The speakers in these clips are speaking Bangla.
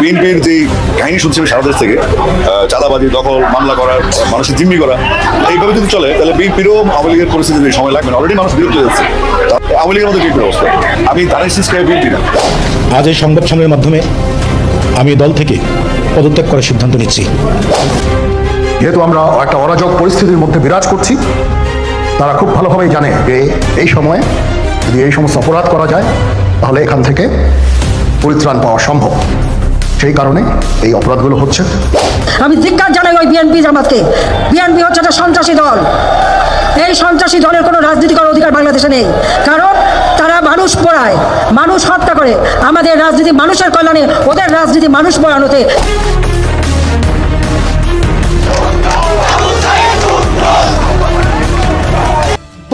বিএনপির যে কাহিনী শুনছি আমি সারা দেশ থেকে চাঁদাবাজি দখল মামলা করা মানুষের জিম্মি করা এইভাবে যদি চলে তাহলে বিএনপিরও আওয়ামী লীগের পরিস্থিতি সময় লাগবে না। অলরেডি মানুষ বিরক্ত যাচ্ছে। আওয়ামী লীগের মধ্যে বিএনপির অবস্থা? আমি ধানের সিস্টেমে বিএনপি না। আজ এই সংবাদ সম্মেলনের মাধ্যমে আমি দল থেকে পদত্যাগ করার সিদ্ধান্ত নিচ্ছি। যেহেতু আমরা একটা অরাজক পরিস্থিতির মধ্যে বিরাজ করছি তারা খুব ভালোভাবেই জানে যে এই সময়ে যদি এই সমস্ত অপরাধ করা যায় তাহলে এখান থেকে পরিত্রাণ পাওয়া সম্ভব। সেই কারণে এই অপরাধগুলো হচ্ছে। আমি ধিক্কার জানাই ওই বিএনপি জামাতকে। বিএনপি হচ্ছে একটা সন্ত্রাসী দল। এই সন্ত্রাসী দলের কোনো রাজনীতি করার অধিকার বাংলাদেশে নেই। কারণ তারা মানুষ পড়ায় মানুষ হত্যা করে। আমাদের রাজনীতি মানুষের কল্যাণে ওদের রাজনীতি মানুষ পড়ানোতে।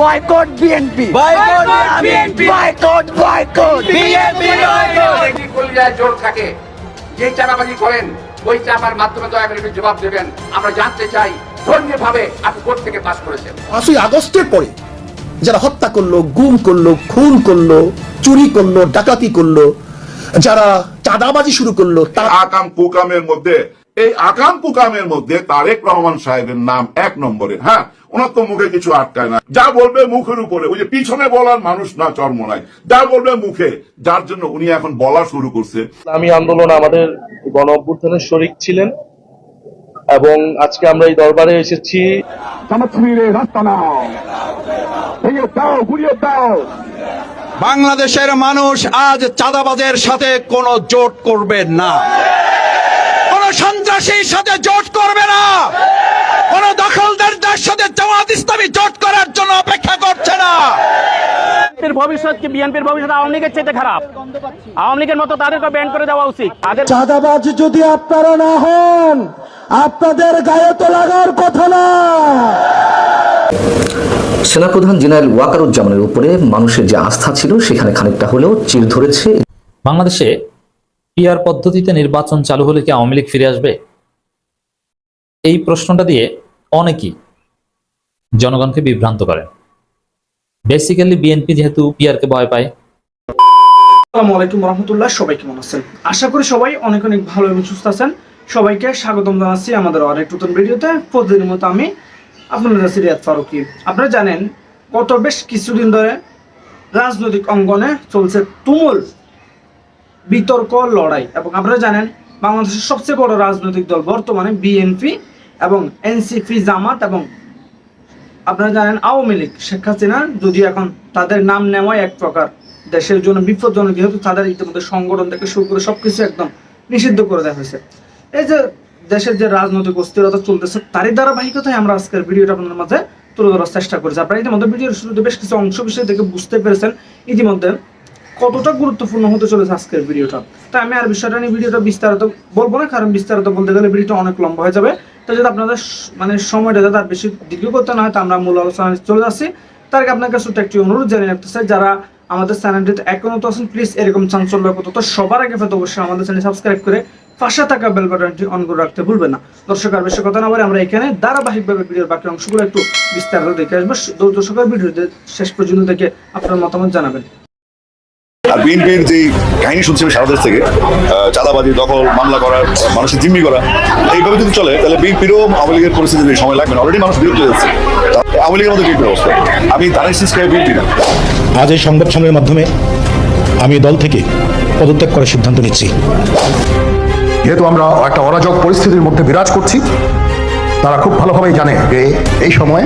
Boycott BNP boycott BNP boycott boycott BNP যদি কলিজায় জোর থাকে যে চাপাবাজি করেন ওই চাপার মাধ্যমে দয়া করে একটু জবাব দেবেন। আমরা জানতে চাই ধর্মীয় ভাবে আপনি কোর্ট থেকে পাশ করেছেন। পাঁচই আগস্টের পরে যারা হত্যা করল গুম করল খুন করল চুরি করল ডাকাতি করল যারা চাঁদাবাজি শুরু করল তারা আকাম কুকামের মধ্যে এই আকাম কুকামের মধ্যে তারেক রহমান সাহেবের নাম এক নম্বরে হ্যাঁ? ওনার তো মুখে কিছু আটকায় না। যা বলবে মুখের উপরে ওই যে পিছনে বলার মানুষ না চর্ম নাই। যা বলবে মুখে যার জন্য উনি এখন বলা শুরু করছে। আমি আন্দোলন আমাদের গণ অভ্যুত্থানের শরিক ছিলেন এবং আজকে আমরা এই দরবারে এসেছি। বাংলাদেশের মানুষ আজ চাঁদাবাজের সাথে কোনো জোট করবে না। সন্ত্রাসীর সাথে জোট করবে না। কোন দখলদারদের সাথে জামাত ইসলামী জোট করার জন্য অপেক্ষা করছে না। ভবিষ্যৎ কি বিএনপির ভবিষ্যৎ? আওয়ামী লীগের চাইতে খারাপ। আওয়ামী লীগের মতো তাদেরকে ব্যান করে দেওয়া উচিত। তাদের চাঁদাবাজ যদি আপনারা না হন আপনাদের গায়ে তো লাগার কথা না। সেনাপ্রধান জেনারেল ওয়াকারুজ্জামানের উপরে মানুষের যে আস্থা ছিল সেখানে খানিকটা হলেও চির ধরেছে। বাংলাদেশে পিআর পদ্ধতিতে নির্বাচন চালু হলে কি আওয়ামী লীগ ফিরে আসবে? এই প্রশ্নটা দিয়ে অনেকেই জনগণকে বিভ্রান্ত করেন। বেসিক্যালি বিএনপি যেহেতু পিআরকে ভয় পায়। আশা করি সবাই অনেক অনেক ভালো এবং সুস্থ আছেন। সবাইকে স্বাগতম আমাদের ভিডিওতে। মতো আমি আপনারা জানেন, গত বেশ কিছুদিন ধরে রাজনৈতিক অঙ্গনে চলছে তুমুল বিতর্ক, লড়াই এবং আপনারা জানেন বাংলাদেশের সবচেয়ে বড় রাজনৈতিক দল বর্তমানে বিএনপি এবং এনসিপি জামাত এবং আপনারা জানেন আওয়ামী লীগ, শেখ হাসিনা যদি এখন তাদের নাম নেওয়াই এক প্রকার দেশের জন্য বিপজ্জনক, যেহেতু তাদের ইতিমধ্যে সংগঠন থেকে শুরু করে সবকিছু একদম নিষিদ্ধ করে দেওয়া হয়েছে। এই যে দেশের যে রাজনৈতিক অস্থিরতা চলতেছে, তারই ধারাবাহিকতায় আমরা আজকের ভিডিওটা আপনাদের মাঝে তুলে ধরার চেষ্টা করেছি। আপনারা ইতিমধ্যে ভিডিওর শুরুতে বেশ কিছু অংশ বিষয় থেকে বুঝতে পেরেছেন। ইতিমধ্যে কতটা গুরুত্বপূর্ণ হতে চলেছে আজকের ভিডিওটা? তাই আমি আর বিষয়টা নিয়ে ভিডিওটা বিস্তারিত বলব না, কারণ বিস্তারিত বলতে গেলে ভিডিওটা অনেক লম্বা হয়ে যাবে। তো যদি আপনাদের মানে সময়টা যাতে আর বেশি দীর্ঘ করতে না হয়, তা আমরা মূল আলোচনায় চলে যাচ্ছি। তার আগে আপনার কাছে একটি অনুরোধ জানিয়ে রাখতে চাই, যারা আমাদের চ্যানেলটিতে এখনও তো আছেন প্লিজ এরকম চাঞ্চল্য তো সবার আগে পেতে অবশ্যই আমাদের চ্যানেল সাবস্ক্রাইব করে পাশে থাকা বেল বাটনটি অন করে রাখতে ভুলবেন না। দর্শক, আর বেশি কথা না বলে আমরা এখানে ধারাবাহিকভাবে ভিডিওর বাকি অংশগুলো একটু বিস্তারিত দেখে আসব। দর্শকের ভিডিওতে শেষ পর্যন্ত দেখে আপনার মতামত জানাবেন। আর বিএনপির যে কাহিনী শুনছি আমি সারা দেশ থেকে আহ, চাঁদাবাজি দখল মামলা করা মানুষের জিম্মি করা এইভাবে যদি চলে তাহলে বিএনপিরও আওয়ামী লীগের পরিস্থিতি সময় লাগবে না অলরেডি মানুষ বিরক্ত যাচ্ছে। আওয়ামী লীগের মধ্যে বিএনপির অবস্থা? আমি ধানের সিস্টেমে বিএনপি না। আজ এই সংবাদ সম্মেলনের মাধ্যমে আমি দল থেকে পদত্যাগ করার সিদ্ধান্ত নিচ্ছি। যেহেতু আমরা একটা অরাজক পরিস্থিতির মধ্যে বিরাজ করছি তারা খুব ভালোভাবেই জানে যে এই সময়ে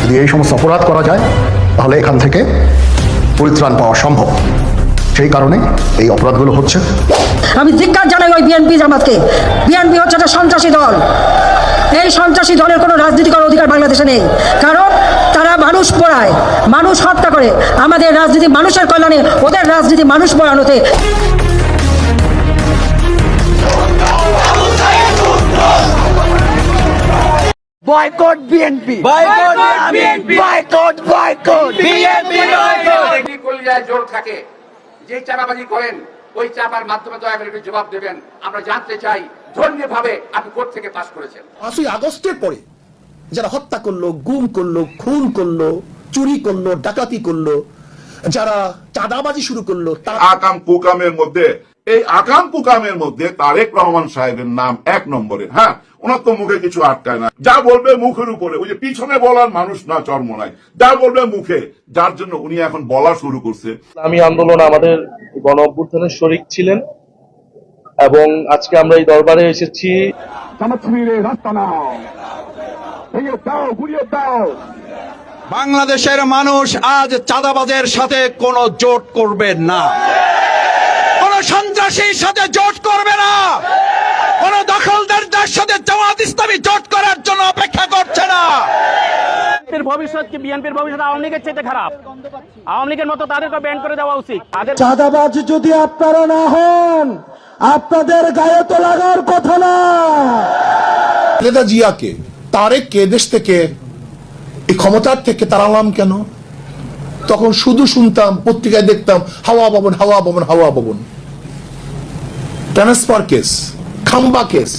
যদি এই সমস্ত অপরাধ করা যায় তাহলে এখান থেকে পরিত্রাণ পাওয়া সম্ভব। সেই কারণে এই অপরাধগুলো হচ্ছে। আমি ধিক্কার জানাই ওই বিএনপি জামাতকে। বিএনপি হচ্ছে একটা সন্ত্রাসী দল। এই সন্ত্রাসী দলের কোনো রাজনীতি করার অধিকার বাংলাদেশে নেই। কারণ তারা মানুষ পড়ায় মানুষ হত্যা করে। আমাদের রাজনীতি মানুষের কল্যাণে ওদের রাজনীতি মানুষ পড়ানোতে। Boycott BNP. Boycott BNP. Boycott boycott. BNP জোর থাকে। যে চাপাবাজি করেন ওই চাপার মাধ্যমে দয়া করে একটু জবাব দেবেন। আমরা জানতে চাই ধর্মীয় ভাবে আপনি কোর্ট থেকে পাশ করেছেন। পাঁচই আগস্টের পরে যারা হত্যা করল গুম করল খুন করল চুরি করল ডাকাতি করল যারা চাঁদাবাজি শুরু করল তারা আকাম কুকামের মধ্যে এই আকাম কুকামের মধ্যে তারেক রহমান সাহেবের নাম এক নম্বরে। হ্যাঁ ওনার তো মুখে কিছু আটকায় না। যা বলবে মুখের উপরে। ওই যে পিছনে বলার মানুষ না চর্ম নাই। যা বলবে মুখে। যার জন্য উনি এখন বলা শুরু করছে। আমি আন্দোলন আমাদের গণ অভ্যুত্থানের শরিক ছিলেন এবং আজকে আমরা এই দরবারে এসেছি। বাংলাদেশের মানুষ আজ চাঁদাবাজের সাথে কোনো জোট করবে না। সন্ত্রাসীর সাথে জোট করবে না। কোন দখলদারদের সাথে জামাত ইসলামী জোট করার জন্য অপেক্ষা করছে না। ভবিষ্যৎ কি? বিএনপির ভবিষ্যৎ আওয়ামী লীগের চাইতে খারাপ। আওয়ামী লীগের মতো তাদেরকে ব্যান করে দেওয়া উচিত। চাঁদাবাজ যদি আপনারা না হন আপনাদের গায়ে তো লাগার কথা না। খালেদা জিয়াকে তারেককে দেশ থেকে এই ক্ষমতার থেকে তাড়ালাম কেন? তখন শুধু শুনতাম পত্রিকায় দেখতাম হাওয়া ভবন হাওয়া ভবন হাওয়া ভবন ট্রান্সফার কেস খাম্বা কেস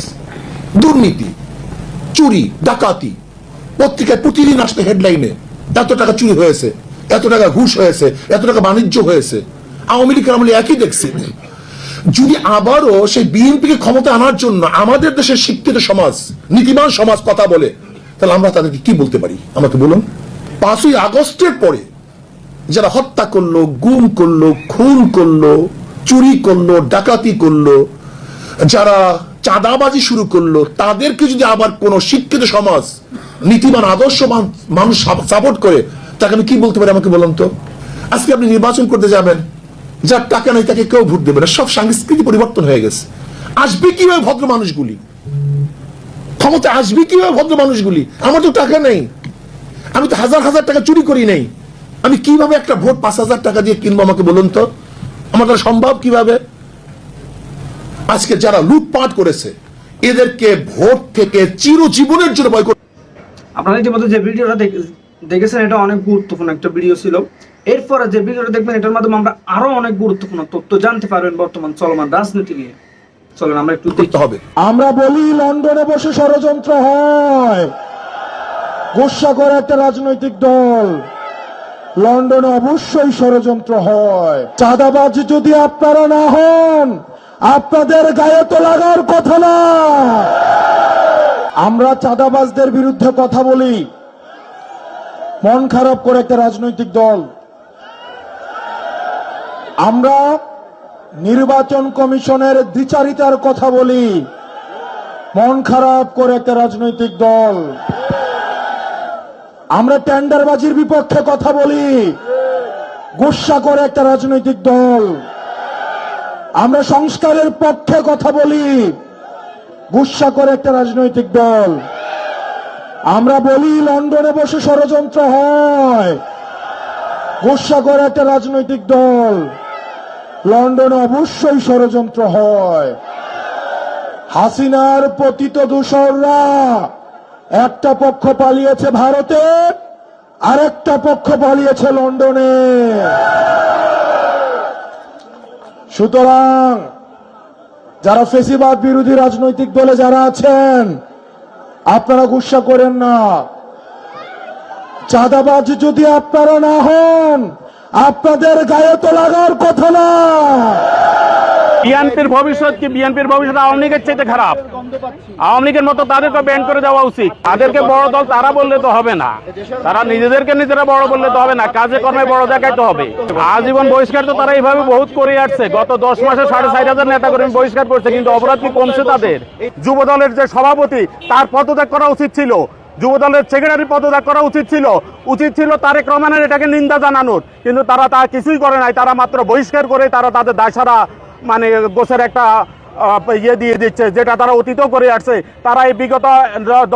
দুর্নীতি, চুরি, ডাকাতি, পত্রিকায় প্রতিদিন আসতো হেডলাইনে এত টাকা চুরি হয়েছে, এত টাকা ঘুষ হয়েছে, এত টাকা বাণিজ্য হয়েছে। আওয়ামী লীগের আমলে একই দেখছি। যদি আবারও সেই বিএনপিকে ক্ষমতা আনার জন্য আমাদের দেশের শিক্ষিত সমাজ নীতিমান সমাজ কথা বলে, তাহলে আমরা তাদেরকে কি বলতে পারি? আমাকে বলুন। পাঁচই আগস্টের পরে যারা হত্যা করল, গুম করল, খুন করল চুরি করল, ডাকাতি করল, যারা চাঁদাবাজি শুরু করল, তাদেরকে যদি আবার কোন শিক্ষিত সমাজ নীতিমান আদর্শবান মানুষ সাপোর্ট করে, তাকে আমি কি বলতে পারি আমাকে বলুন তো? আজকে আপনি নির্বাচন করতে যাবেন, যার টাকা নেই তাকে কেউ ভোট দেবে না, সব সাংস্কৃতিক পরিবর্তন হয়ে গেছে। আসবে কীভাবে ভদ্র মানুষগুলি? ক্ষমতা আসবে কীভাবে ভদ্র মানুষগুলি? আমার তো টাকা নেই। আমি তো হাজার হাজার টাকা চুরি করি নাই। আমি কীভাবে একটা ভোট পাঁচ হাজার টাকা দিয়ে কিনবো আমাকে বলুন তো? আমার দ্বারা সম্ভব কীভাবে? আজকে যারা লুটপাট করেছে এদেরকে ভোট থেকে চিরজীবনের জন্য বয় আপনারা ইতিমধ্যে যে ভিডিওটা দেখেছেন এটা অনেক গুরুত্বপূর্ণ একটা ভিডিও ছিল। এরপরে যে ভিডিওটা দেখবেন এটার মাধ্যমে আমরা আরও অনেক গুরুত্বপূর্ণ তথ্য জানতে পারবেন বর্তমান চলমান রাজনীতি নিয়ে। চলেন আমরা একটু দেখি। করতে হবে। আমরা বলি লন্ডনে বসে ষড়যন্ত্র হয়। গোসা করে একটা রাজনৈতিক দল। লন্ডনে অবশ্যই ষড়যন্ত্র হয়। চাঁদাবাজ যদি আপনারা না হন, আপনাদের গায়ে তো লাগার কথা না। আমরা চাঁদাবাজদের বিরুদ্ধে কথা বলি। মন খারাপ করে একটা রাজনৈতিক দল। আমরা নির্বাচন কমিশনের দ্বিচারিতার কথা বলি। মন খারাপ করে একটা রাজনৈতিক দল। আমরা টেন্ডারবাজির বিপক্ষে কথা বলি। গুসা করে একটা রাজনৈতিক দল। আমরা সংস্কারের পক্ষে কথা বলি। গুসা করে একটা রাজনৈতিক দল। আমরা বলি লন্ডনে বসে ষড়যন্ত্র হয়। গুসা করে একটা রাজনৈতিক দল। লন্ডনে অবশ্যই ষড়যন্ত্র হয়। হাসিনার পতিত দূষররা একটা পক্ষ পালিয়েছে ভারতে, আরেকটা পক্ষ পালিয়েছে লন্ডনে। সুতরাং, যারা ফেসিবাদ বিরোধী রাজনৈতিক দলে যারা আছেন, আপনারা গুসা করেন না। চাঁদাবাজ যদি আপনারা না হন, আপনাদের গায়ে তো লাগার কথা না। বিএনপির ভবিষ্যৎ কি? বিএনপির ভবিষ্যৎ আওয়ামী লীগের চাইতে খারাপ। আওয়ামী লীগের মতো তাদেরকে ব্যান করে দেওয়া উচিত। তাদেরকে বড় দল তারা বললে তো হবে না। তারা নিজেদেরকে নিজেরা বড় বললে তো হবে না। কাজে কর্মে বড় দেখাইতে হবে। আজীবন বহিষ্কার তো তারা এইভাবে বহুত করে আসছে। গত দশ মাসে সাড়ে চার হাজার নেতা কর্মী বহিষ্কার করছে, কিন্তু অপরাধ কি কমছে তাদের? যুব দলের যে সভাপতি, তার পদত্যাগ করা উচিত ছিল। যুব দলের সেক্রেটারি পদত্যাগ করা উচিত ছিল। উচিত ছিল তারেক রহমানের এটাকে নিন্দা জানানোর। কিন্তু তারা তা কিছুই করে নাই। তারা মাত্র বহিষ্কার করে তারা তাদের দায়সারা মানে গোছের একটা ইয়ে দিয়ে দিচ্ছে যেটা তারা অতীতও করে আসছে। তারা এই বিগত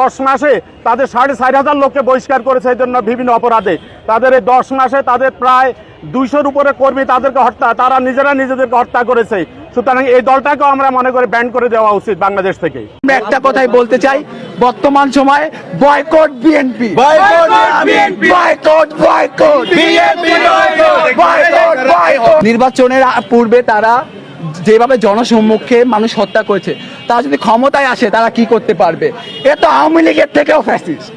দশ মাসে তাদের সাড়ে চার হাজার লোককে বহিষ্কার করেছে এই জন্য বিভিন্ন অপরাধে। তাদের এই দশ মাসে তাদের প্রায় দুইশোর উপরে কর্মী তাদেরকে হত্যা তারা নিজেরা নিজেদেরকে হত্যা করেছে। সুতরাং এই দলটাকেও আমরা মনে করি ব্যান করে দেওয়া উচিত বাংলাদেশ থেকে। আমরা একটা কথাই বলতে চাই বর্তমান সময়ে বয়কট বিএনপি বয়কট বয়কট নির্বাচনের পূর্বে তারা যেভাবে জনসম্মুখে মানুষ হত্যা করেছে তারা যদি ক্ষমতায় আসে তারা কি করতে পারবে? এ তো আওয়ামী লীগের থেকেও ফ্যাসিস্ট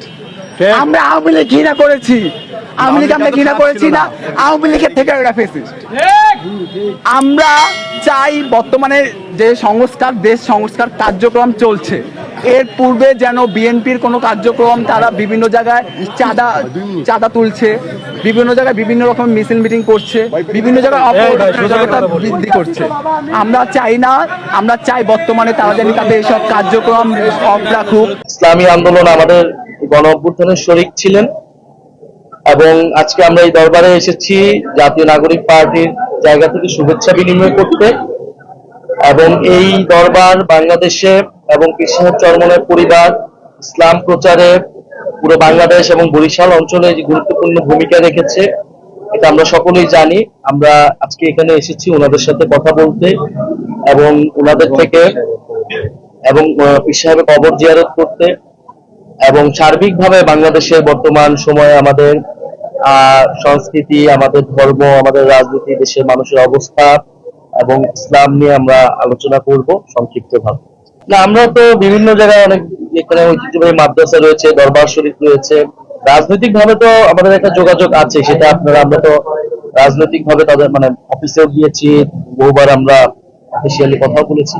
আমরা আওয়ামী লীগ ঘৃণা করেছি। আওয়ামী লীগ আমরা ঘৃণা করেছি না। আওয়ামী লীগের থেকে ওরা ফ্যাসিস্ট আমরা চাই বর্তমানে যে সংস্কার দেশ সংস্কার কার্যক্রম চলছে। এর পূর্বে যেন বিএনপির কোনো কার্যক্রম তারা বিভিন্ন জায়গায় চাঁদা চাঁদা তুলছে বিভিন্ন জায়গায় বিভিন্ন রকম মিছিল মিটিং করছে বিভিন্ন জায়গায় অপরাধতা বৃদ্ধি করছে। আমরা চাই না আমরা চাই বর্তমানে তারা যেন তাদের এইসব কার্যক্রম অফ রাখুক ইসলামী আন্দোলন আমাদের গণ অভ্যুত্থানের শরিক ছিলেন এবং আজকে আমরা এই দরবারে এসেছি জাতীয় নাগরিক পার্টির জায়গা থেকে শুভেচ্ছা বিনিময় করতে। এবং এই দরবার বাংলাদেশে এবং কৃষ্ণ চরমনের পরিবার ইসলাম প্রচারে পুরো বাংলাদেশ এবং বরিশাল অঞ্চলে যে গুরুত্বপূর্ণ ভূমিকা রেখেছে। এটা আমরা সকলেই জানি। আমরা আজকে এখানে এসেছি ওনাদের সাথে কথা বলতে এবং ওনাদের থেকে এবং পীর কবর জিয়ারত করতে এবং সার্বিকভাবে বাংলাদেশের বর্তমান সময়ে আমাদের আহ, সংস্কৃতি আমাদের ধর্ম আমাদের রাজনীতি দেশের মানুষের অবস্থা এবং ইসলাম নিয়ে আমরা আলোচনা করব সংক্ষিপ্তভাবে। না আমরা তো বিভিন্ন জায়গায় অনেক এখানে ঐতিহ্যবাহী মাদ্রাসা রয়েছে, দরবার শরীফ রয়েছে। রাজনৈতিক ভাবে তো আমাদের একটা যোগাযোগ আছে, সেটা আপনারা, আমরা তো রাজনৈতিক ভাবে তাদের মানে অফিসেও গিয়েছি, বহুবার আমরা অফিসিয়ালি কথাও বলেছি।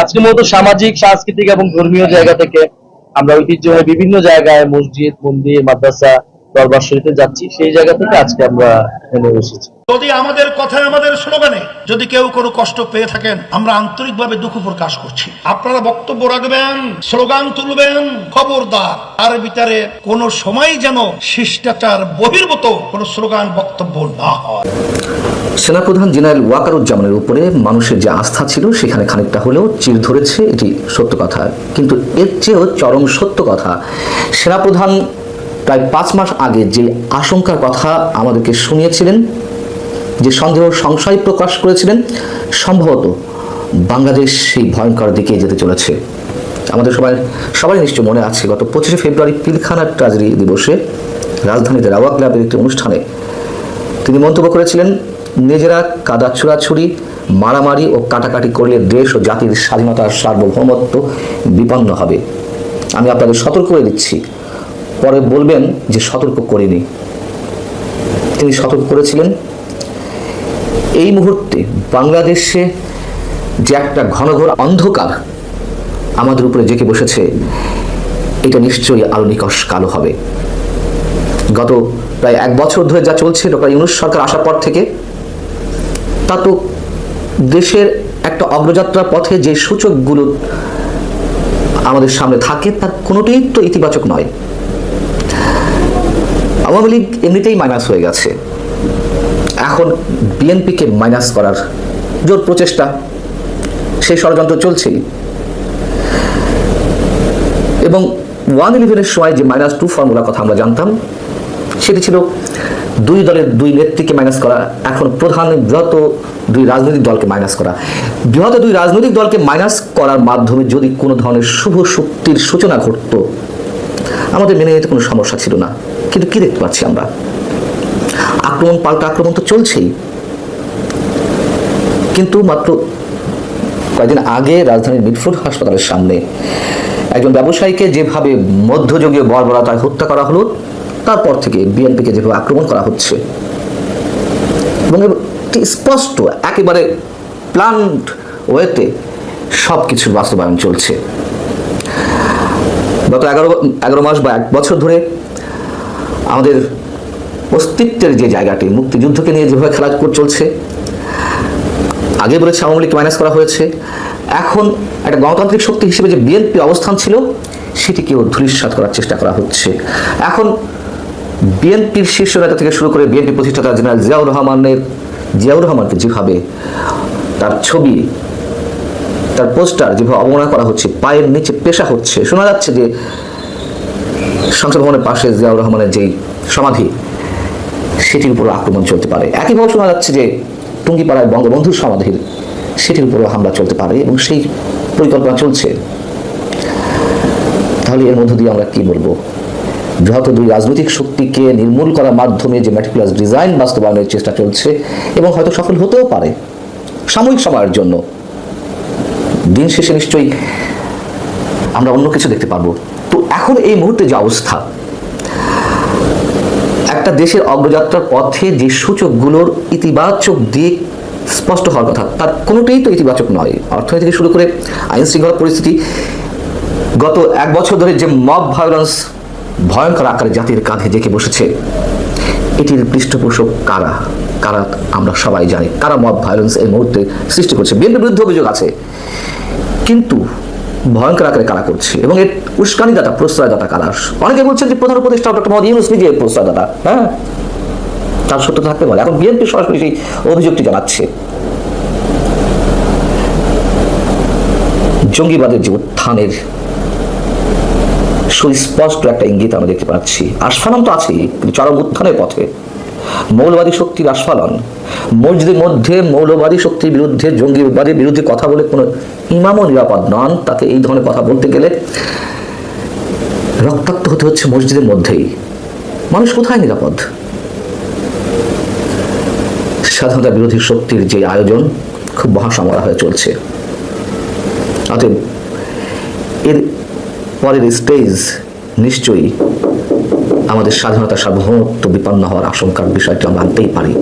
আজকে মূলত সামাজিক, সাংস্কৃতিক এবং ধর্মীয় জায়গা থেকে আমরা ঐতিহ্যবাহী বিভিন্ন জায়গায় মসজিদ, মন্দির, মাদ্রাসা দরবার যাচ্ছি সেই জায়গা থেকে আজকে আমরা এখানে এসেছি। যদি আমাদের কথায় আমাদের স্লোগানে যদি কেউ কোনো কষ্ট পেয়ে থাকেন আমরা আন্তরিকভাবে দুঃখ প্রকাশ করছি। আপনারা বক্তব্য রাখবেন স্লোগান তুলবেন খবরদার। তার ভিতরে কোনো সময় যেন শিষ্টাচার বহির্ভূত কোনো স্লোগান বক্তব্য না হয়। সেনাপ্রধান জেনারেল ওয়াকারুজ্জামানের উপরে মানুষের যে আস্থা ছিল সেখানে খানিকটা হলেও চির ধরেছে এটি সত্য কথা। কিন্তু এর চেয়েও চরম সত্য কথা সেনাপ্রধান প্রায় পাঁচ মাস আগে যে আশঙ্কার কথা আমাদেরকে শুনিয়েছিলেন, যে সন্দেহ সংশয় প্রকাশ করেছিলেন, সম্ভবত বাংলাদেশ সেই ভয়ঙ্কর দিকে যেতে চলেছে। আমাদের সবাই সবাই নিশ্চয় মনে আছে, গত পঁচিশে ফেব্রুয়ারি পিলখানার ট্রাজেডি দিবসে রাজধানীতে রাওয়া ক্লাবের একটি অনুষ্ঠানে তিনি মন্তব্য করেছিলেন, নিজেরা কাদা ছুড়াছুড়ি মারামারি ও কাটাকাটি করলে দেশ ও জাতির স্বাধীনতার সার্বভৌমত্ব বিপন্ন হবে। আমি আপনাদের সতর্ক করে দিচ্ছি পরে বলবেন যে সতর্ক করিনি তিনি সতর্ক করেছিলেন। এই মুহূর্তে বাংলাদেশে যে একটা ঘন ঘোর অন্ধকার আমাদের উপরে জেঁকে বসেছে, এটা নিশ্চয়ই আরও নিকশ কালো হবে। গত প্রায় এক বছর ধরে যা চলছে, ডক্টর ইউনুস সরকার আসার পর থেকে, তা তো দেশের একটা অগ্রযাত্রার পথে যে সূচকগুলো আমাদের সামনে থাকে, তার কোনোটাই তো ইতিবাচক নয়। আওয়ামী লীগ এমনিতেই মাইনাস হয়ে গেছে। এখন বিএনপিকে মাইনাস করার জোর প্রচেষ্টা, সেই ষড়যন্ত্র চলছেই। এবং ওয়ান ইলেভেনের সময় যে মাইনাস টু ফর্মুলার কথা আমরা জানতাম, সেটি ছিল দুই দলের দুই নেত্রীকে মাইনাস করা, এখন প্রধান বৃহৎ দুই রাজনৈতিক দলকে মাইনাস করা। বৃহৎ দুই রাজনৈতিক দলকে মাইনাস করার মাধ্যমে যদি কোনো ধরনের শুভ শক্তির সূচনা ঘটত আমাদের মেনে নিতে কোনো সমস্যা ছিল না। কিন্তু কি দেখতে পাচ্ছি আমরা? আক্রমণ পাল্টা আক্রমণ তো চলছেই। কিন্তু মাত্র কয়েকদিন আগে রাজধানীর মিটফুড হাসপাতালের সামনে একজন ব্যবসায়ীকে যেভাবে মধ্যযুগীয় বর্বরতায় হত্যা করা হলো, তারপর থেকে বিএনপিকে যেভাবে আক্রমণ করা হচ্ছে, এবং স্পষ্ট, একেবারে প্ল্যান্ড ওয়েতে সব কিছুর বাস্তবায়ন চলছে। গত এগারো এগারো মাস বা এক বছর ধরে আমাদের অস্তিত্বের যে জায়গাটি, মুক্তিযুদ্ধকে নিয়ে যেভাবে খেলা চলছে, আগে বলেছে আওয়ামী লীগকে মাইনাস করা হয়েছে, এখন একটা গণতান্ত্রিক শক্তি হিসেবে যে বিএনপি অবস্থান ছিল সেটিকেও ধূলিসাৎ করার চেষ্টা করা হচ্ছে। এখন বিএনপির শীর্ষ নেতা থেকে শুরু করে বিএনপি প্রতিষ্ঠাতা জেনারেল জিয়াউর রহমানের জিয়াউর রহমানকে যেভাবে তার ছবি তার পোস্টার যেভাবে অবমাননা করা হচ্ছে, পায়ের নিচে পেশা হচ্ছে, শোনা যাচ্ছে যে সংসদ ভবনের পাশে জিয়াউর রহমানের যেই সমাধি, সেটির উপর আক্রমণ চলতে পারে। একইভাবে শোনা যাচ্ছে যে টুঙ্গিপাড়ায় বঙ্গবন্ধুর সমাধির, সেটির উপরও হামলা চলতে পারে এবং সেই পরিকল্পনা চলছে। তাহলে এর মধ্য দিয়ে আমরা কি বলব? বৃহৎ দুই রাজনৈতিক শক্তিকে নির্মূল করার মাধ্যমে যে ম্যাটিকুলাস ডিজাইন বাস্তবায়নের চেষ্টা চলছে এবং হয়তো সফল হতেও পারে সাময়িক সময়ের জন্য। দিন শেষে নিশ্চয়ই আমরা অন্য কিছু দেখতে পারব। তো এখন এই মুহূর্তে যে অবস্থা, একটা দেশের অগ্রযাত্রার পথে যে সূচকগুলোর ইতিবাচক দিক স্পষ্ট হওয়ার কথা, তার কোনোটাই তো ইতিবাচক নয়। অর্থনীতি শুরু করে আইন শৃঙ্খলা পরিস্থিতি, গত এক বছর ধরে যে মব ভায়োলেন্স ভয়ঙ্কর আকারে জাতির কাঁধে জেঁকে বসেছে, এটির পৃষ্ঠপোষক কারা? কারা আমরা সবাই জানি। কারা মব ভায়োলেন্স এই মুহূর্তে সৃষ্টি করছে? বিএনপির বিরুদ্ধে অভিযোগ আছে। কিন্তু ভয়ঙ্কর আকারে কারা করছে? এবং এর উস্কানিদাতা, প্রশ্রয়দাতা কারা? অনেকে বলছেন যে প্রধান উপদেষ্টা ডক্টর মোহাম্মদ ইউনুস নিজে প্রশ্রয়দাতা হ্যাঁ? তার সত্য থাকতে পারে। এখন বিএনপি সরাসরি সেই অভিযোগটি জানাচ্ছে। জঙ্গিবাদের যে উত্থানের সুস্পষ্ট একটা ইঙ্গিত আমরা দেখতে পাচ্ছি। আস্ফালন তো আছেই চরম উত্থানের পথে। মৌলবাদী শক্তির আস্ফালন মসজিদের মধ্যে মৌলবাদী শক্তির বিরুদ্ধে, জঙ্গিবাদের বিরুদ্ধে কথা বলে কোনো ইমামও নিরাপদ নন। তাকে এই ধরনের কথা বলতে গেলে রক্তাক্ত হতে হচ্ছে মসজিদের মধ্যেই। মানুষ কোথায় নিরাপদ? স্বাধীনতা বিরোধী শক্তির যে আয়োজন, খুব মহাসমরা হয়ে চলছে। অতএব এর পরের স্টেজ নিশ্চয়ই আমাদের স্বাধীনতা সার্বভৌমত্ব বিপন্ন হওয়ার আশঙ্কার বিষয়টি আমরা আনতেই পারি।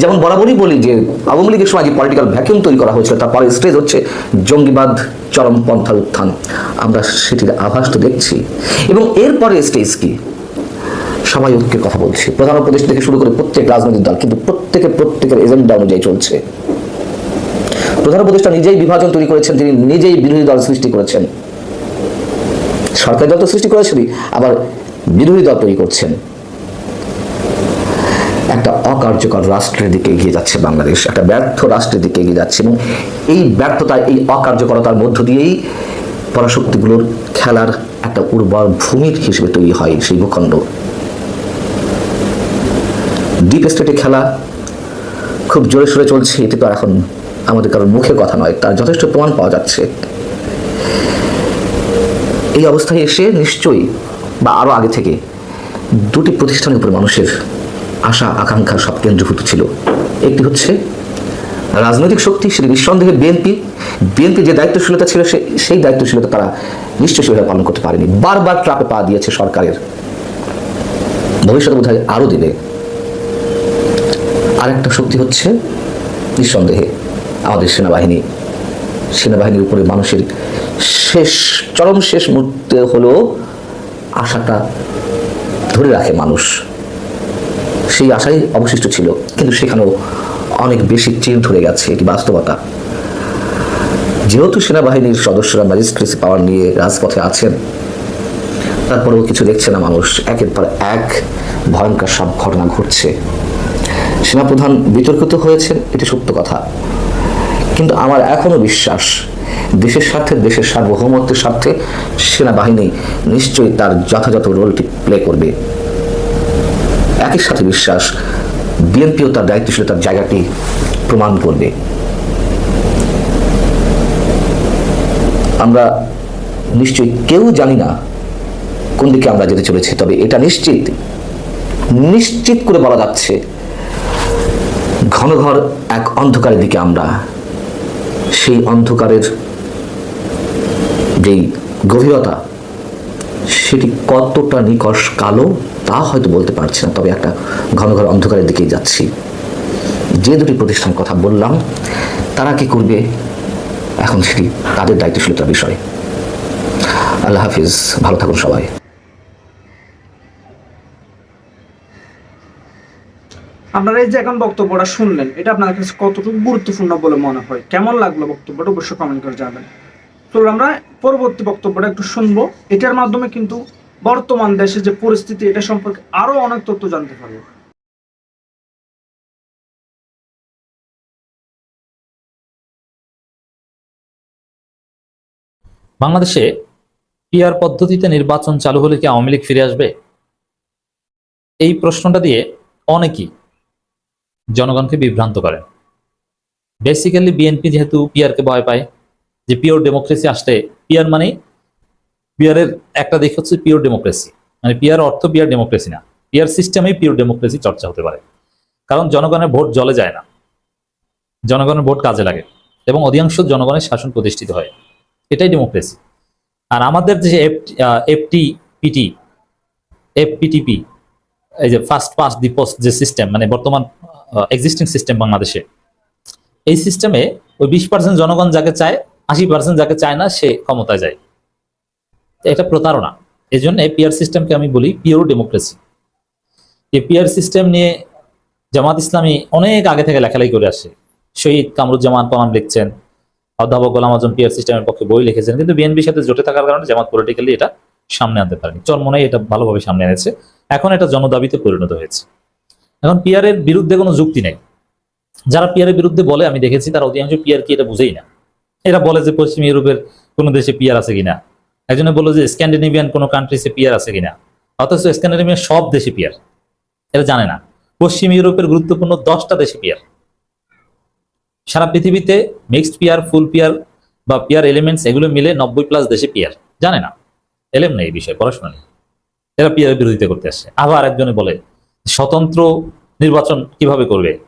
যেমন বরাবরই বলি যে, আওয়ামী লীগের সময় যে পলিটিক্যাল ভ্যাকিউম তৈরি করা হয়েছিল, তার পরের স্টেজ হচ্ছে জঙ্গিবাদ চরম পন্থার উত্থান। আমরা সেটির আভাস তো দেখছি। এবং এর পরের স্টেজ কি? সবাই ঐক্যের কথা বলছি। প্রধান উপদেশ থেকে শুরু করে প্রত্যেক রাজনৈতিক দল, কিন্তু প্রত্যেকে প্রত্যেকের এজেন্ডা অনুযায়ী চলছে। প্রধান উপদেষ্টা নিজেই বিভাজন তৈরি করেছেন, তিনি নিজেই বিরোধী দল সৃষ্টি করেছেন। সরকারি দল তো সৃষ্টি করেছেনই, আবার বিরোধী দল তৈরি করছেন। একটা অকার্যকর রাষ্ট্রের দিকে এগিয়ে যাচ্ছে বাংলাদেশ, একটা ব্যর্থ রাষ্ট্রের দিকে এগিয়ে যাচ্ছে এবং এই ব্যর্থতা এই অকার্যকরতার মধ্য দিয়েই পরাশক্তিগুলোর খেলার একটা উর্বর ভূমির হিসেবে তৈরি হয় সেই ভূখণ্ড। ডিপ স্টেটে খেলা খুব জোরে সোরে চলছে এটি তো এখন আমাদের কারোর মুখে কথা নয়, তার যথেষ্ট প্রমাণ পাওয়া যাচ্ছে। এই অবস্থায় এসে নিশ্চয়ই বা আরও আগে থেকে দুটি প্রতিষ্ঠানের উপর মানুষের আশা, আকাঙ্ক্ষা সব কেন্দ্রীভূত ছিল। একটি হচ্ছে রাজনৈতিক শক্তি, সেটি নিঃসন্দেহে বিএনপি বিএনপি যে দায়িত্বশীলতা ছিল সেই দায়িত্বশীলতা তারা নিশ্চয়ই সেভাবে পালন করতে পারেনি। বারবার ট্রাপে পা দিয়েছে সরকারের। ভবিষ্যতে বোধহয় আরও দেবে। আরেকটা শক্তি হচ্ছে নিঃসন্দেহে আমাদের সেনাবাহিনী। সেনাবাহিনীর উপরে মানুষের শেষ, চরম শেষ মুহূর্তে হলেও আশাটা ধরে রাখে মানুষ। সেই আশাই অবশিষ্ট ছিল, কিন্তু সেখানেও অনেক বেশি চির ধরে গেছে এটি বাস্তবতা। যেহেতু সেনাবাহিনীর সদস্যরা ম্যাজিস্ট্রেসি পাওয়ার নিয়ে রাজপথে আছেন, তারপরেও কিছু দেখছে না মানুষ। একের পর এক ভয়ঙ্কর সব ঘটনা ঘটছে। সেনাপ্রধান বিতর্কিত হয়েছেন, এটি সত্য কথা। কিন্তু আমার এখনও বিশ্বাস দেশের স্বার্থে, দেশের সার্বভৌমত্বের স্বার্থে সেনাবাহিনী নিশ্চয়ই তার যথাযথ রোলটি প্লে করবে। একই সাথে বিশ্বাস, বিএনপিও তার দায়িত্বশীলতার জায়গাটি প্রমাণ করবে। আমরা নিশ্চয়ই কেউ জানি না কোন দিকে আমরা যেতে চলেছি, তবে এটা নিশ্চিত নিশ্চিত করে বলা যাচ্ছে, ঘন ঘর এক অন্ধকারের দিকে আমরা, সেই অন্ধকারের যেই গভীরতা, সেটি কতটা নিকষ কালো, তা হয়তো বলতে পারছি না। তবে একটা ঘন ঘর অন্ধকারের দিকেই যাচ্ছি। যে দুটি প্রতিষ্ঠান কথা বললাম, তারা কি করবে? এখন সেটি তাদের দায়িত্বশীলতার বিষয়। আল্লাহ হাফিজ, ভালো থাকুন সবাই। আপনারা এই যে এখন বক্তব্যটা শুনলেন, এটা আপনার কাছে কতটুকু গুরুত্বপূর্ণ বলে মনে হয়? কেমন লাগল বক্তব্যটা? অবশ্যই কমেন্ট করে যাবেন তো আমরা পরবর্তী বক্তব্যটা একটু শুনব। এটার মাধ্যমে কিন্তু বর্তমান দেশে যে পরিস্থিতি, এটা সম্পর্কে আরও অনেক তথ্য জানতে পারব। বাংলাদেশে পিআর পদ্ধতিতে নির্বাচন চালু হলে কি আওয়ামী লীগ ফিরে আসবে? এই প্রশ্নটা দিয়ে অনেকেই জনগণকে বিভ্রান্ত করেন। বেসিক্যালি বিএনপি যেহেতু পিআরকে ভয় পায় যে পিওর ডেমোক্রেসি আসলে পিয়ার মানে পিআরের একটা দিক হচ্ছে পিওর ডেমোক্রেসি মানে পিয়ার অর্থ পিয়ার ডেমোক্রেসি না। পিয়ার সিস্টেমেই পিওর ডেমোক্রেসি চর্চা হতে পারে। কারণ জনগণের ভোট জলে যায় না। জনগণের ভোট কাজে লাগে এবং অধিকাংশ জনগণের শাসন প্রতিষ্ঠিত হয়। এটাই ডেমোক্রেসি আর আমাদের যে এফটি পিটি এফপিটিপি এই যে ফার্স্ট পাস দি পোস্ট যে সিস্টেম মানে বর্তমান এক্সিস্টিং সিস্টেম বাংলাদেশে, এই সিস্টেমে ওই বিশ পার্সেন্ট জনগণ যাকে চায় আশি পার্সেন্ট যাকে চায় না, সে ক্ষমতায় যায়। এটা প্রতারণা। এই জন্য পিয়ার সিস্টেমকে আমি বলি পিওর ডেমোক্রেসি এই পিয়ার সিস্টেম নিয়ে জামাত ইসলামী অনেক আগে থেকে লেখালেখি করে আসে। শহীদ কামরুজ্জামান কলাম লিখছেন, অধ্যাপক গোলাম আজম পিয়ার সিস্টেমের পক্ষে বই লিখেছেন, কিন্তু বিএনপির সাথে জোটে থাকার কারণে জামাত পলিটিক্যালি এটা সামনে আনতে পারেনি। চরমনাই এটা ভালোভাবে সামনে এনেছে। এখন এটা জনদাবিতে পরিণত হয়েছে। এখন পিয়ারের বিরুদ্ধে কোনো যুক্তি নেই। যারা পিয়ারের বিরুদ্ধে বলে, আমি দেখেছি তারা অধিকাংশ পিয়ার কি এটা বুঝেই না। এরা বলে যে পশ্চিম ইউরোপের কোনো দেশে পিয়ার আছে কিনা। একজনে বলল যে স্ক্যান্ডিনেভিয়ান কোনো কান্ট্রিসে পিয়ার আছে কিনা। অথচ স্ক্যান্ডিনেভিয়ান সব দেশে পিয়ার। এরা জানে না। পশ্চিম ইউরোপের গুরুত্বপূর্ণ দশটা দেশে পিয়ার। সারা পৃথিবীতে মিক্সড পিয়ার ফুল পিয়ার বা পিয়ার এলিমেন্টস এগুলো মিলে নব্বই প্লাস দেশে পিয়ার। জানে না। এলেম নেই এই বিষয়ে, পড়াশোনা নেই। এরা পিয়ারের বিরোধিতা করতে আসছে। আবার একজনে বলে, স্বতন্ত্র নির্বাচন কীভাবে করবে?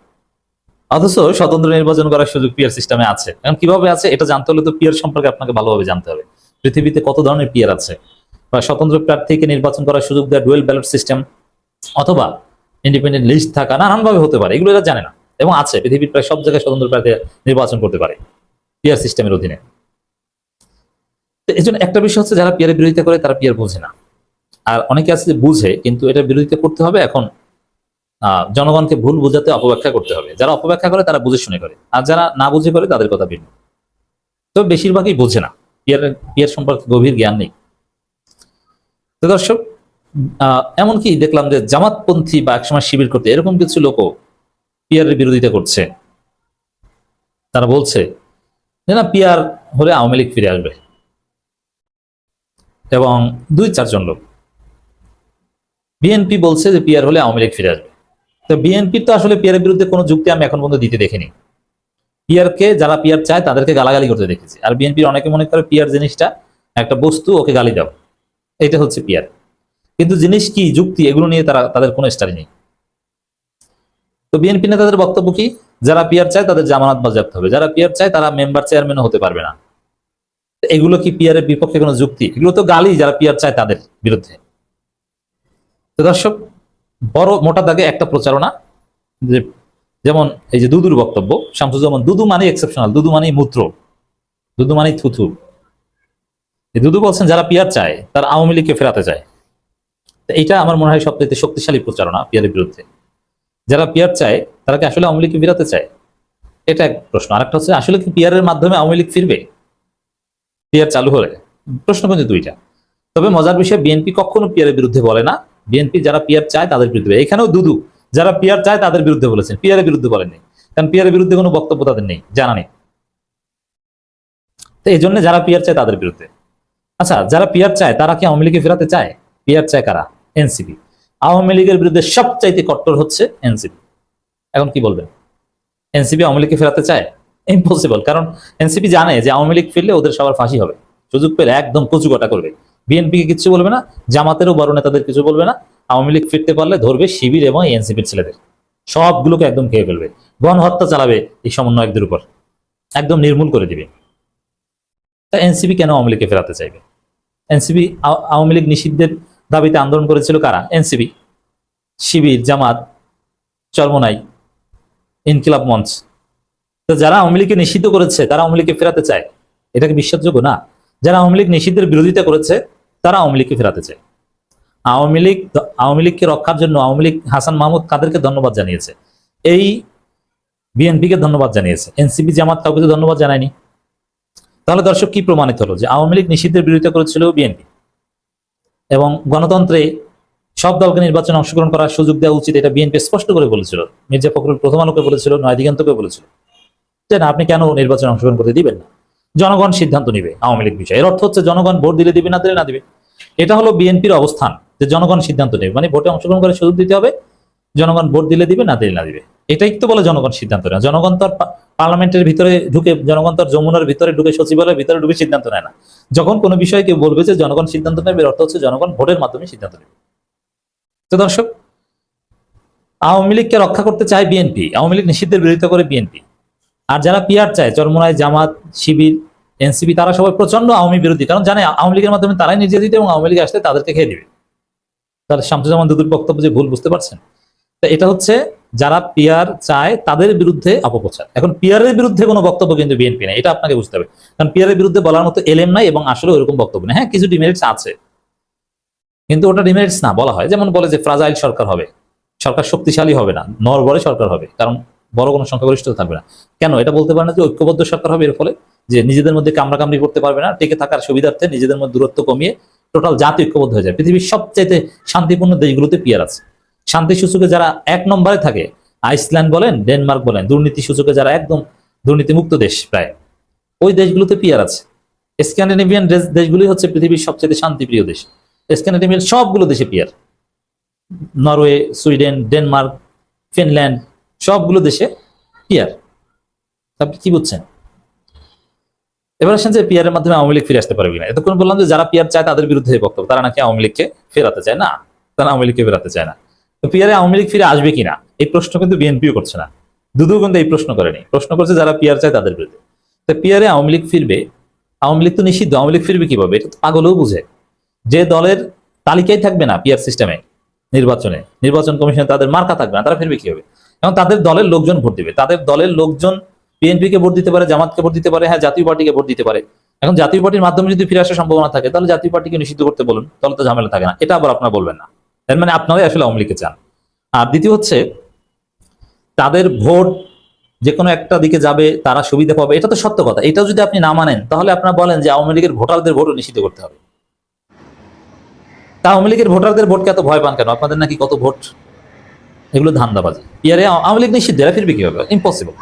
অথচ স্বতন্ত্র নির্বাচন করার সুযোগ পিয়ার সিস্টেমে আছে। এখন কীভাবে আছে, এটা জানতে হলে তো পিয়ার সম্পর্কে আপনাকে ভালোভাবে জানতে হবে। পৃথিবীতে কত ধরনের পিয়ার আছে? বা স্বতন্ত্র প্রার্থীকে নির্বাচন করার সুযোগ দেওয়া ডুয়েল ব্যালট সিস্টেম অথবা ইন্ডিপেন্ডেন্ট লিস্ট থাকা নানানভাবে হতে পারে, এগুলো এরা জানে না। এবং আছে, পৃথিবীর প্রায় সব জায়গায় স্বতন্ত্র প্রার্থী নির্বাচন করতে পারে পিয়ার সিস্টেমের অধীনে। এই জন্য একটা বিষয় হচ্ছে, যারা পিয়ারের বিরোধিতা করে, তারা পিয়ার বোঝে না। আর অনেকে আছে বুঝে, কিন্তু এটা বিরোধিতা করতে হবে এখন জনগণকে ভুল বোঝাতে অপব্যাখ্যা করতে হবে। যারা অপব্যাখ্যা করে, তারা বুঝে শুনে করে। আর যারা না বুঝে করে, তাদের কথা ভিন্ন। তো বেশিরভাগই বোঝে না। পিয়ার পিয়ার সম্পর্কে গভীর জ্ঞান নেই। তো দর্শক এমনকি দেখলাম যে জামাতপন্থী বা একসময় শিবির করতে এরকম কিছু লোকও পিয়ারের বিরোধিতা করছে। তারা বলছে যে, না পিয়ার হলে আওয়ামী লীগ ফিরে আসবে। এবং দুই চারজন লোক। বিএনপি বলছে যে পিয়ার হলে আওয়ামী লীগ ফিরে আসবে। তো বিএনপির তো আসলে পিয়ারের বিরুদ্ধে কোনো যুক্তি আমি এখন পর্যন্ত দিতে দেখিনি। পিয়ারকে যারা পিয়ার চায়, তাদেরকে গালাগালি করতে দেখেছি। আর বিএনপির অনেকে মনে করে পিয়ার জিনিসটা একটা বস্তু, ওকে গালি দাও। এটা হচ্ছে পিয়ার কিন্তু জিনিস কি, যুক্তি, এগুলো নিয়ে তারা, তাদের কোনো স্টাডি নেই। তো বিএনপি নেতাদের বক্তব্য কি? যারা পিয়ার চায়, তাদের জামানত বাজেয়াপ্ত হবে। যারা পিয়ার চায়, তারা মেম্বার চেয়ারম্যানও হতে পারবে না। এগুলো কি পিয়ারের বিপক্ষে কোনো যুক্তি? এগুলো তো গালি, যারা পিয়ার চায়, তাদের বিরুদ্ধে। তো দর্শক বড় মোটা দাগে একটা প্রচারণা যে যেমন এই যে দুদুর বক্তব্য, শামসুজ্জামান দুদু মানে এক্সেপশনাল দুদু মানে মূত্র, দুদু মানে থুথু। এই দুদু বলছেন, যারা পিয়ার চায়, তারা আওয়ামী লীগকে ফেরাতে চায়। এইটা আমার মনে হয় সবচেয়ে শক্তিশালী প্রচারণা পিয়ারের বিরুদ্ধে। যারা পিয়ার চায়, তারা কি আসলে আওয়ামী লীগকে ফেরাতে চায়? এটা এক প্রশ্ন। আরেকটা হচ্ছে, আসলে কি পিয়ারের মাধ্যমে আওয়ামী লীগ ফিরবে? পিয়ার চালু হলে। প্রশ্ন কিন্তু দুইটা। তবে মজার বিষয়ে, বিএনপি কখনো পিয়ারের বিরুদ্ধে বলে না। বিএনপি যারা পিয়ার চায় তাদের বিরুদ্ধে এখানেও দুদু, যারা পিয়ার চায় তাদের বিরুদ্ধে বলেছেন। পিয়ারের বিরুদ্ধে বলেননি কারণ পিয়ারের বিরুদ্ধে কোনো বক্তব্য তাদের নেই, জানা নেই। তো এই জন্য যারা পিয়ার চায় তাদের বিরুদ্ধে। আচ্ছা যারা পিয়ার চায়, তারা কি আওয়ামী লীগে ফেরাতে চায়? পিয়ার চায় কারা? এনসিপি আওয়ামী লীগের বিরুদ্ধে সবচাইতে কট্টর হচ্ছে এনসিপি এখন কি বলবেন? এনসিপি আওয়ামী লীগকে ফেরাতে চায়? ইম্পসিবল কারণ এনসিপি জানে যে আওয়ামী লীগ ফিরলে ওদের সবার ফাঁসি হবে। সুযোগ পেলে একদম কচু কটা করবে। বিএনপিকে কিছু বলবে না, জামাতেরও বড় নেতাদের কিছু বলবে না। আওয়ামী লীগ ফিরতে পারলে ধরবে শিবির এবং এনসিপির ছেলেদের। সবগুলোকে একদম খেয়ে ফেলবে। গণহত্যা চালাবে এই সমন্বয়কদের উপর। একদম নির্মূল করে দিবে। তা এনসিপি কেন আওয়ামী লীগকে ফেরাতে চাইবে? এনসিপি আওয়ামী লীগ নিষিদ্ধের দাবিতে আন্দোলন করেছিল কারা? এনসিপি, শিবির, জামাত, চরমনাই, ইনকিলাব মঞ্চ। তো যারা আওয়ামী লীগকে নিষিদ্ধ করেছে, তারা আওয়ামী লীগকে ফেরাতে চায়? এটা কি বিশ্বাসযোগ্য? না। যারা আওয়ামী লীগ নিষিদ্ধের বিরোধিতা করেছে তারা আওয়ামী লীগকে ফেরাতে চায়। আওয়ামী লীগ আওয়ামী লীগকে রক্ষার জন্য আওয়ামী লীগ হাসান মাহমুদ কাদেরকে ধন্যবাদ জানিয়েছে। এই বিএনপিকে ধন্যবাদ জানিয়েছে। এনসিপি জামাত কাউকে ধন্যবাদ জানায়নি। তাহলে দর্শক, কি প্রমাণিত হলো? যে আওয়ামী লীগ নিষিদ্ধের বিরোধিতা করেছিল বিএনপি। এবং গণতন্ত্রে সব দলকে নির্বাচনে অংশগ্রহণ করার সুযোগ দেওয়া উচিত, এটা বিএনপি স্পষ্ট করে বলেছিল। মির্জা ফখরুল প্রথম আলোকে বলেছিল, নয় দিগন্তকে বলেছিল। যে না আপনি কেন নির্বাচনে অংশগ্রহণ করতে দিবেন না? জনগণ সিদ্ধান্ত নিবে, আওয়ামী লীগ বিষয়ে এর অর্থ হচ্ছে জনগণ ভোট দিলে দিবে না দিলে না দিবে। এটা হলো বিএনপির অবস্থান, যে জনগণ সিদ্ধান্ত নেবে। মানে ভোটে অংশগ্রহণ করে সুযোগ দিতে হবে, জনগণ ভোট দিলে দিবে না দিলে না দিবে। এটাই তো বলে জনগণ সিদ্ধান্ত নেয় জনগণ তো পার্লামেন্টের ভিতরে ঢুকে, জনগণ তো যমুনার ভিতরে ঢুকে, সচিবালয়ের ভিতরে ঢুকে সিদ্ধান্ত নেয় না। যখন কোনো বিষয়ে কেউ বলবে যে জনগণ সিদ্ধান্ত নেবে, এর অর্থ হচ্ছে জনগণ ভোটের মাধ্যমে সিদ্ধান্ত নেবে। তো দর্শক, আওয়ামী লীগকে রক্ষা করতে চায় বিএনপি। আওয়ামী লীগ নিষিদ্ধের বিরোধিতা করে বিএনপি। আর যারা পিয়ার চায়, চরমোনায় জামাত, শিবির, এনসিপি, তারা সবাই প্রচণ্ড আওয়ামী বিরোধী। কারণ জানে, আওয়ামী লীগের মাধ্যমে তারাই নির্যাতিত এবং আওয়ামী লীগ আসলে তাদেরকে খেয়ে দিবে তাহলে শামসুজ্জামান দুদুর বক্তব্য যে ভুল বুঝতে পারছেন। তা এটা হচ্ছে, যারা পিয়ার চায়, তাদের বিরুদ্ধে অপপ্রচার। এখন পিয়ারের বিরুদ্ধে কোনো বক্তব্য কিন্তু বিএনপি নেই, এটা আপনাকে বুঝতে হবে। কারণ পিয়ারের বিরুদ্ধে বলার মতো এলএম নাই এবং আসলে ওইরকম বক্তব্য নেই। হ্যাঁ কিছু ডিমেরিটস আছে। কিন্তু ওটা ডিমেরিটস না বলা হয়। যেমন বলে যে ফ্রাজাইল সরকার হবে। সরকার শক্তিশালী হবে না নরবরে সরকার হবে। কারণ বড় কোনো সংখ্যাগরিষ্ঠতা থাকবে না। কেন? এটা বলতে পারে না যে ঐক্যবদ্ধ সরকার হবে এর ফলে, যে নিজেদের মধ্যে কামড়াকামড়ি করতে পারবে না, টিকে থাকার সুবিধার্থে নিজেদের মধ্যে দূরত্ব কমিয়ে টোটাল জাতি ঐক্যবদ্ধ হয়ে যায়। পৃথিবীর সবচাইতে শান্তিপূর্ণ দেশগুলোতে পিয়ার আছে। শান্তি সূচকে যারা এক নম্বরে থাকে, আইসল্যান্ড বলেন, ডেনমার্ক বলেন, দুর্নীতি সূচকে যারা একদম দুর্নীতিমুক্ত দেশ প্রায়, ওই দেশগুলোতে পিয়ার আছে। স্ক্যান্ডিনেভিয়ান দেশগুলি হচ্ছে পৃথিবীর সবচেয়ে শান্তিপ্রিয় দেশ। স্ক্যান্ডিনেভিয়ান সবগুলো দেশে peer. Norway, Sweden, Denmark, Finland সবগুলো দেশে পিয়ার আপনি কি বুঝছেন? এবার আসেন যে পিয়ারের মাধ্যমে আওয়ামী লীগ ফিরে আসতে পারবে কিনা। এতক্ষণ বললাম যে যারা পিয়ার চায় তাদের বিরুদ্ধে বক্তব্য। তারা নাকি আওয়ামী লীগকে ফেরাতে চায়? না, তারা আওয়ামী লীগকে ফেরাতে চায় না। তো পিয়ারে আওয়ামী লীগ ফিরে আসবে কিনা? এই প্রশ্ন কিন্তু বিএনপিও করছে না। দুদু কিন্তু এই প্রশ্ন করেনি। প্রশ্ন করছে যারা পিয়ার চায় তাদের বিরুদ্ধে। তো পিয়ারে আওয়ামী লীগ ফিরবে, আওয়ামী লীগ তো নিষিদ্ধ। আওয়ামী লীগ ফিরবে কীভাবে? এটা তো পাগলও বুঝে। যে দলের তালিকায় থাকবে না পিয়ার সিস্টেমে নির্বাচনে, নির্বাচন কমিশনে তাদের মার্কা থাকবে না। তারা ফিরবে কি হবে এবং তাদের দলের লোকজন ভোট দিবে। তাদের দলের লোকজন বিএনপি কে ভোট দিতে পারে, জামাতকে ভোট দিতে পারে হ্যাঁ জাতীয় পার্টিকে ভোট দিতে পারে। এখন জাতীয় পার্টির মাধ্যমে যদি ফিরে আসার সম্ভাবনা থাকে, তাহলে জাতীয় পার্টিকে নিষিদ্ধ করতে বলুন, তাহলে তো ঝামেলা থাকে না। এটা আবার আপনারা বলবেন না। এর মানে আপনারাই আসলে আওয়ামী লীগকে চান। আর দ্বিতীয় হচ্ছে, তাদের ভোট যে কোনো একটা দিকে যাবে, তারা সুবিধা পাবে। এটা তো সত্য কথা। এটাও যদি আপনি না মানেন, তাহলে আপনারা বলেন যে আওয়ামী লীগের ভোটারদের ভোটও নিষিদ্ধ করতে হবে। তা আওয়ামী লীগের ভোটারদের ভোটকে এত ভয় পান কেন? আপনাদের নাকি কত ভোট এগুলো ধান্দাবাজি। ইয়ারে আওয়ামী লীগ নিশ্চিত দেরা ফিরবে কীভাবে? ইম্পসিবল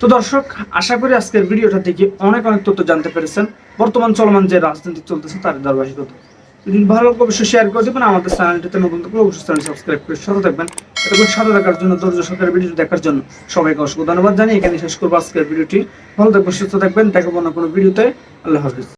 তো দর্শক, আশা করি আজকের ভিডিওটা থেকে অনেক অনেক তথ্য জানতে পেরেছেন। বর্তমান চলমান যে রাজনীতি চলতেছে, তার ধারাবাহিকতা। ভালো লাগবে অবশ্যই শেয়ার করে দেবেন, আমাদের চ্যানেলটিতে নতুন থাকলে অবশ্যই চ্যানেল সাবস্ক্রাইব করে সাথে থাকবেন। এতক্ষণ সাথে থাকার জন্য, ধৈর্য সরকারের ভিডিও দেখার জন্য সবাইকে অসংখ্য ধন্যবাদ জানিয়ে এখানে শেষ করব আজকের ভিডিওটি ভালো থাকবেন, সুস্থ থাকবেন, দেখাবো না কোনো ভিডিওতে আল্লাহ হাফিজ।